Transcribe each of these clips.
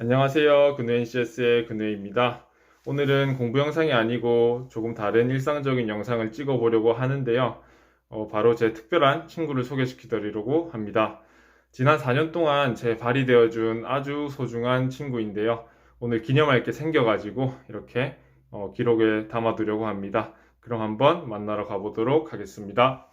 안녕하세요. 근우엔 CS의 근우입니다. 오늘은 공부 영상이 아니고 조금 다른 일상적인 영상을 찍어 보려고 하는데요. 어, 바로 제 특별한 친구를 소개시켜드리려고 합니다. 지난 4년 동안 제 발이 되어준 아주 소중한 친구인데요. 오늘 기념할 게 생겨가지고 이렇게 어, 기록에 담아두려고 합니다. 그럼 한번 만나러 가보도록 하겠습니다.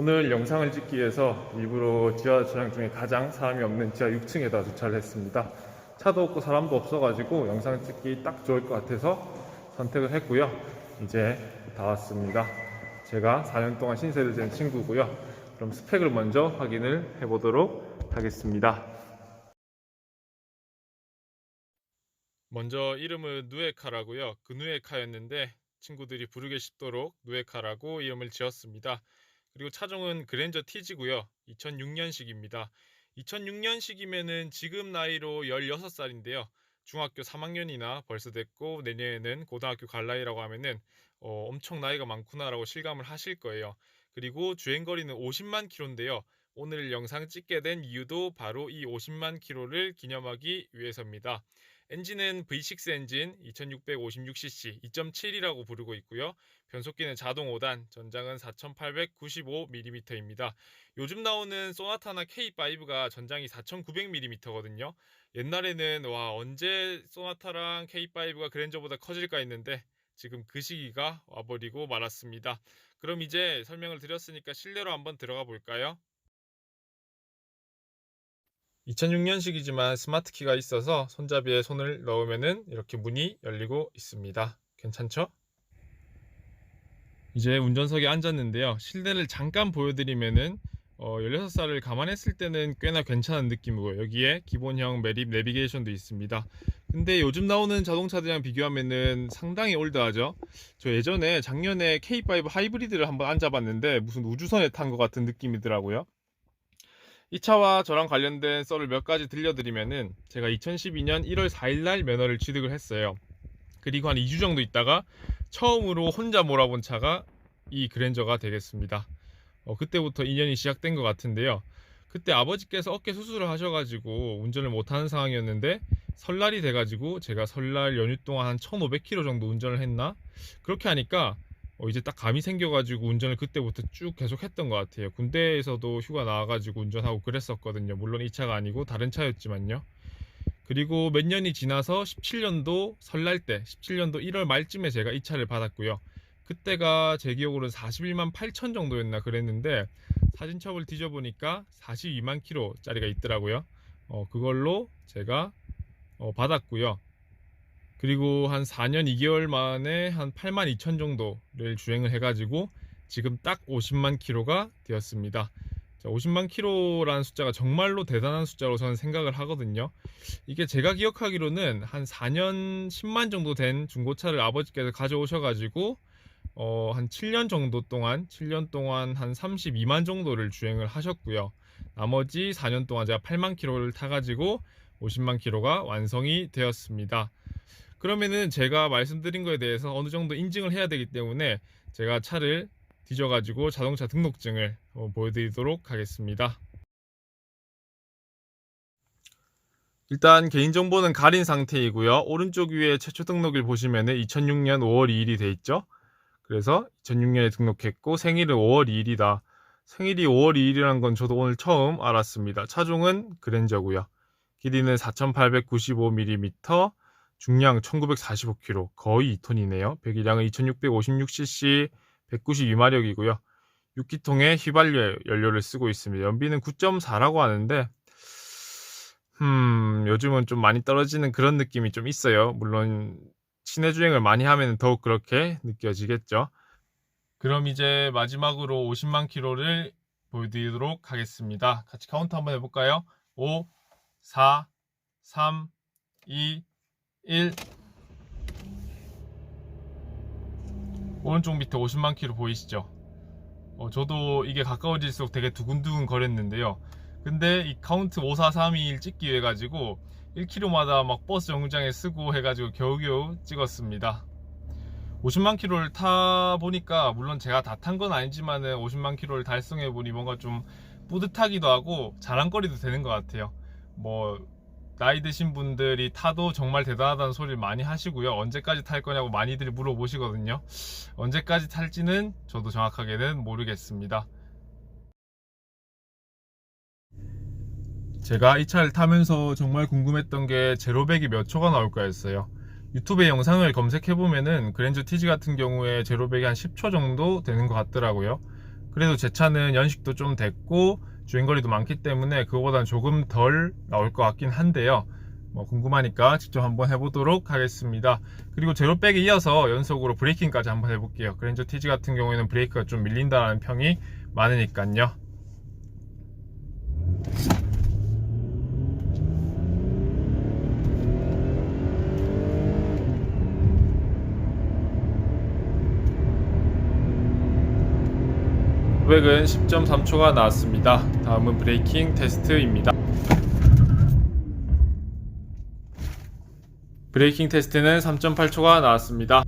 오늘 영상을 찍기 위해서 일부러 지하 주차장 중에 가장 사람이 없는 지하 6층에다 주차를 했습니다. 차도 없고 사람도 없어가지고 영상 찍기 딱 좋을 것 같아서 선택을 했고요. 이제 다 왔습니다. 제가 4년 동안 신세를 진 친구고요. 그럼 스펙을 먼저 확인을 해보도록 하겠습니다. 먼저 이름은 누에카라고요. 그 누에카였는데 친구들이 부르기 쉽도록 누에카라고 이름을 지었습니다. 그리고 차종은 그랜저 TG고요. 2006년식입니다. 2006년식이면은 지금 나이로 16살인데요. 중학교 3학년이나 벌써 됐고 내년에는 고등학교 갈 나이라고 하면은 어, 엄청 나이가 많구나라고 실감을 하실 거예요. 그리고 주행 거리는 50만 킬로인데요. 오늘 영상 찍게 된 이유도 바로 이 50만 킬로를 기념하기 위해서입니다. 엔진은 V6 엔진 2656cc 2.7이라고 부르고 있고요. 변속기는 자동 5단, 전장은 4895mm입니다. 요즘 나오는 소나타나 K5가 전장이 4900mm거든요. 옛날에는 와 언제 소나타랑 K5가 그랜저보다 커질까 했는데 지금 그 시기가 와버리고 말았습니다. 그럼 이제 설명을 드렸으니까 실내로 한번 들어가 볼까요? 2006년식이지만 스마트 키가 있어서 손잡이에 손을 넣으면은 이렇게 문이 열리고 있습니다. 괜찮죠? 이제 운전석에 앉았는데요. 실내를 잠깐 보여드리면은 어, 16살을 감안했을 때는 꽤나 괜찮은 느낌이고 여기에 기본형 매립 내비게이션도 있습니다. 근데 요즘 나오는 자동차들이랑 비교하면은 상당히 올드하죠. 저 예전에 작년에 K5 하이브리드를 한번 앉아봤는데 무슨 우주선에 탄 것 같은 느낌이더라고요. 이 차와 저랑 관련된 썰을 몇 가지 들려드리면은 제가 2012년 1월 4일날 면허를 취득을 했어요. 그리고 한 2주 정도 있다가 처음으로 혼자 몰아본 차가 이 그랜저가 되겠습니다. 어, 그때부터 인연이 시작된 것 같은데요. 그때 아버지께서 어깨 수술을 하셔가지고 운전을 못하는 상황이었는데 설날이 돼가지고 제가 설날 연휴 동안 한 1500km 정도 운전을 했나? 그렇게 하니까 어, 이제 딱 감이 생겨가지고 운전을 그때부터 쭉 계속 했던 것 같아요. 군대에서도 휴가 나와가지고 운전하고 그랬었거든요. 물론 이 차가 아니고 다른 차였지만요. 그리고 몇 년이 지나서 17년도 설날 때, 17년도 1월 말쯤에 제가 이 차를 받았고요. 그때가 제 기억으로는 41만 8천 정도였나 그랬는데 사진첩을 뒤져보니까 42만 킬로짜리가 있더라고요. 어, 그걸로 제가 어, 받았고요. 그리고 한 4년 2개월 만에 한 8만 2천 정도를 주행을 해가지고 지금 딱 50만 킬로가 되었습니다. 자, 50만 킬로라는 숫자가 정말로 대단한 숫자로 저는 생각을 하거든요. 이게 제가 기억하기로는 한 4년 10만 정도 된 중고차를 아버지께서 가져오셔가지고 어, 한 7년 정도 동안, 7년 동안 한 32만 정도를 주행을 하셨고요. 나머지 4년 동안 제가 8만 킬로를 타가지고 50만 킬로가 완성이 되었습니다. 그러면은 제가 말씀드린 거에 대해서 어느 정도 인증을 해야 되기 때문에 제가 차를 뒤져가지고 자동차 등록증을 어, 보여드리도록 하겠습니다. 일단 개인정보는 가린 상태이고요. 오른쪽 위에 최초 등록일 보시면은 2006년 5월 2일이 돼 있죠. 그래서 2006년에 등록했고 생일은 5월 2일이다. 생일이 5월 2일이라는 건 저도 오늘 처음 알았습니다. 차종은 그랜저고요. 길이는 4895mm, 중량 1945kg, 거의 2톤이네요. 배기량은 2656cc, 192마력이고요. 6기통의 휘발유 연료를 쓰고 있습니다. 연비는 9.4라고 하는데 음, 요즘은 좀 많이 떨어지는 그런 느낌이 좀 있어요. 물론 시내 주행을 많이 하면 더욱 그렇게 느껴지겠죠. 그럼 이제 마지막으로 50만 킬로를 보여드리도록 하겠습니다. 같이 카운트 한번 해볼까요? 5, 4, 3, 2, 1 오른쪽 밑에 50만 킬로 보이시죠? 어, 저도 이게 가까워질수록 되게 두근두근 거렸는데요. 근데 이 카운트 5, 4, 3, 2, 1 찍기 위해 가지고 1km마다 막 버스 정류장에 쓰고 해가지고 겨우겨우 찍었습니다. 50만 킬로를 타 보니까 물론 제가 다 탄 건 아니지만은 50만 킬로를 달성해 보니 뭔가 좀 뿌듯하기도 하고 자랑거리도 되는 것 같아요. 뭐 나이 드신 분들이 타도 정말 대단하다는 소리를 많이 하시고요. 언제까지 탈 거냐고 많이들 물어보시거든요. 언제까지 탈지는 저도 정확하게는 모르겠습니다. 제가 이 차를 타면서 정말 궁금했던 게 제로백이 몇 초가 나올까 했어요. 유튜브에 영상을 검색해보면은 그랜저 TG 같은 경우에 제로백이 한 10초 정도 되는 것 같더라고요. 그래도 제 차는 연식도 좀 됐고 주행거리도 많기 때문에 그거보다는 조금 덜 나올 것 같긴 한데요. 뭐 궁금하니까 직접 한번 해보도록 하겠습니다. 그리고 제로백에 이어서 연속으로 브레이킹까지 한번 해볼게요. 그랜저 TG 같은 경우에는 브레이크가 좀 밀린다라는 평이 많으니까요. 고백은 10.3초가 나왔습니다. 다음은 브레이킹 테스트입니다. 브레이킹 테스트는 3.8초가 나왔습니다.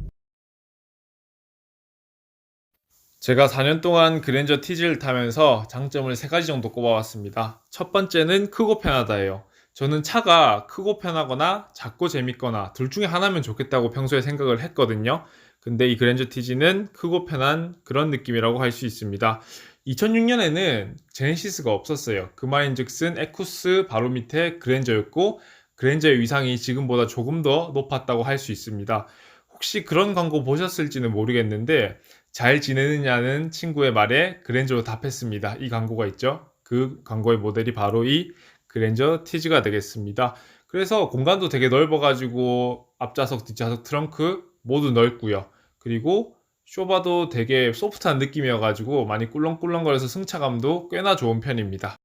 제가 4년 동안 그랜저 TG를 타면서 장점을 3가지 정도 꼽아왔습니다. 첫 번째는 크고 편하다예요. 저는 차가 크고 편하거나 작고 재밌거나 둘 중에 하나면 좋겠다고 평소에 생각을 했거든요. 근데 이 그랜저 TG는 크고 편한 그런 느낌이라고 할 수 있습니다. 2006년에는 제네시스가 없었어요. 그 말인즉슨 에쿠스 바로 밑에 그랜저였고 그랜저의 위상이 지금보다 조금 더 높았다고 할 수 있습니다. 혹시 그런 광고 보셨을지는 모르겠는데 잘 지내느냐는 친구의 말에 그랜저로 답했습니다. 이 광고가 있죠. 그 광고의 모델이 바로 이 그랜저 TG가 되겠습니다. 그래서 공간도 되게 넓어가지고 앞좌석, 뒷좌석, 트렁크 모두 넓고요. 그리고 쇼바도 되게 소프트한 느낌이어가지고 많이 꿀렁꿀렁거려서 승차감도 꽤나 좋은 편입니다.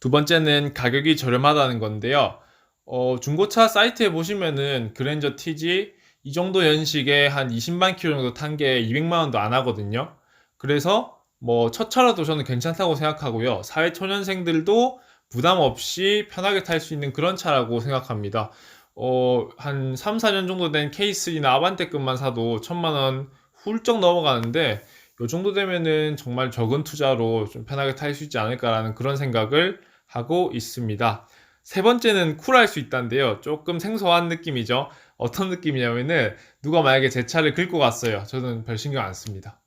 두 번째는 가격이 저렴하다는 건데요. 어, 중고차 사이트에 보시면은 그랜저 TG 이 정도 연식에 한 20만 킬로 정도 탄 게 200만 원도 안 하거든요. 그래서 뭐 첫 차라도 저는 괜찮다고 생각하고요. 사회 초년생들도 부담 없이 편하게 탈 수 있는 그런 차라고 생각합니다. 어, 한 3, 4년 정도 된 K3나 아반떼급만 사도 천만 원 훌쩍 넘어가는데 이 정도 되면은 정말 적은 투자로 좀 편하게 탈 수 있지 않을까라는 그런 생각을 하고 있습니다. 세 번째는 쿨할 수 있다는데요. 조금 생소한 느낌이죠. 어떤 느낌이냐면은 누가 만약에 제 차를 긁고 갔어요. 저는 별 신경 안 씁니다.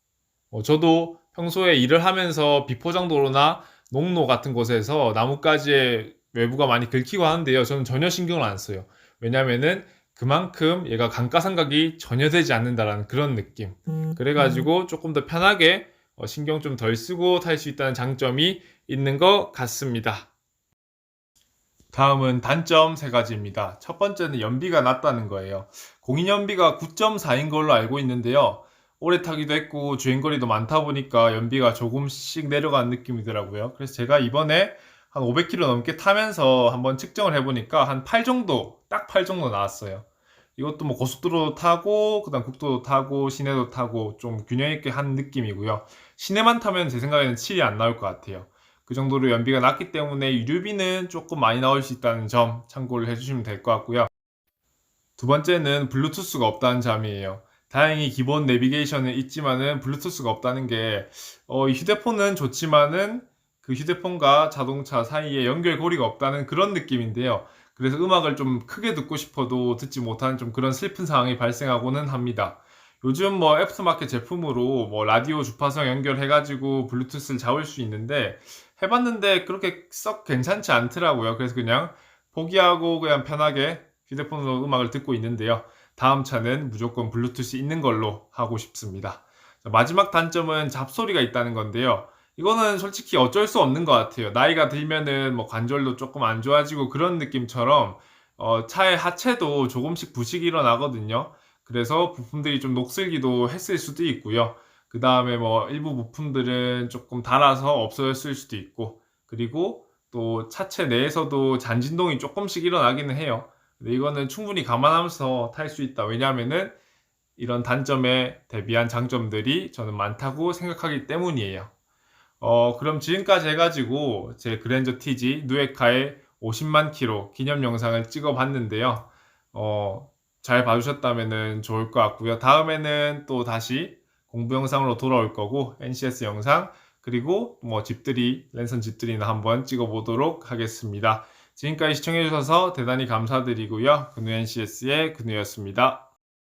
어, 저도 평소에 일을 하면서 비포장도로나 농로 같은 곳에서 나뭇가지의 외부가 많이 긁히고 하는데요. 저는 전혀 신경을 안 써요. 왜냐면은 그만큼 얘가 감가상각이 전혀 되지 않는다라는 그런 느낌. 그래가지고 조금 더 편하게 어, 신경 좀 덜 쓰고 탈 수 있다는 장점이 있는 것 같습니다. 다음은 단점 세 가지입니다. 첫 번째는 연비가 낮다는 거예요. 공인 연비가 9.4인 걸로 알고 있는데요. 오래 타기도 했고 주행거리도 많다 보니까 연비가 조금씩 내려가는 느낌이더라고요. 그래서 제가 이번에 한 500km 넘게 타면서 한번 측정을 해보니까 한 8 정도, 딱 8 정도 나왔어요. 이것도 뭐 고속도로 타고, 그 다음 국도도 타고, 시내도 타고, 좀 균형 있게 한 느낌이고요. 시내만 타면 제 생각에는 7이 안 나올 것 같아요. 그 정도로 연비가 낮기 때문에 유류비는 조금 많이 나올 수 있다는 점 참고를 해주시면 될 것 같고요. 두 번째는 블루투스가 없다는 점이에요. 다행히 기본 내비게이션은 있지만은 블루투스가 없다는 게, 어, 이 휴대폰은 좋지만은 그 휴대폰과 자동차 사이에 연결고리가 없다는 그런 느낌인데요. 그래서 음악을 좀 크게 듣고 싶어도 듣지 못하는 좀 그런 슬픈 상황이 발생하고는 합니다. 요즘 뭐 애프터마켓 제품으로 뭐 라디오 주파수 연결해가지고 블루투스를 잡을 수 있는데 해봤는데 그렇게 썩 괜찮지 않더라고요. 그래서 그냥 포기하고 그냥 편하게 휴대폰으로 음악을 듣고 있는데요. 다음 차는 무조건 블루투스 있는 걸로 하고 싶습니다. 마지막 단점은 잡소리가 있다는 건데요. 이거는 솔직히 어쩔 수 없는 것 같아요. 나이가 들면은 뭐 관절도 조금 안 좋아지고 그런 느낌처럼 어, 차의 하체도 조금씩 부식이 일어나거든요. 그래서 부품들이 좀 녹슬기도 했을 수도 있고요. 그 다음에 뭐 일부 부품들은 조금 닳아서 없어졌을 수도 있고 그리고 또 차체 내에서도 잔진동이 조금씩 일어나기는 해요. 근데 이거는 충분히 감안하면서 탈 수 있다. 왜냐하면은 이런 단점에 대비한 장점들이 저는 많다고 생각하기 때문이에요. 어, 그럼 지금까지 해가지고 제 그랜저 TG 누에카의 50만 킬로 기념 영상을 찍어 봤는데요. 어, 잘 봐주셨다면 좋을 것 같고요. 다음에는 또 다시 공부 영상으로 돌아올 거고 NCS 영상 그리고 뭐 집들이 랜선 집들이나 한번 찍어보도록 하겠습니다. 지금까지 시청해주셔서 대단히 감사드리고요. 근우 NCS의 근우였습니다.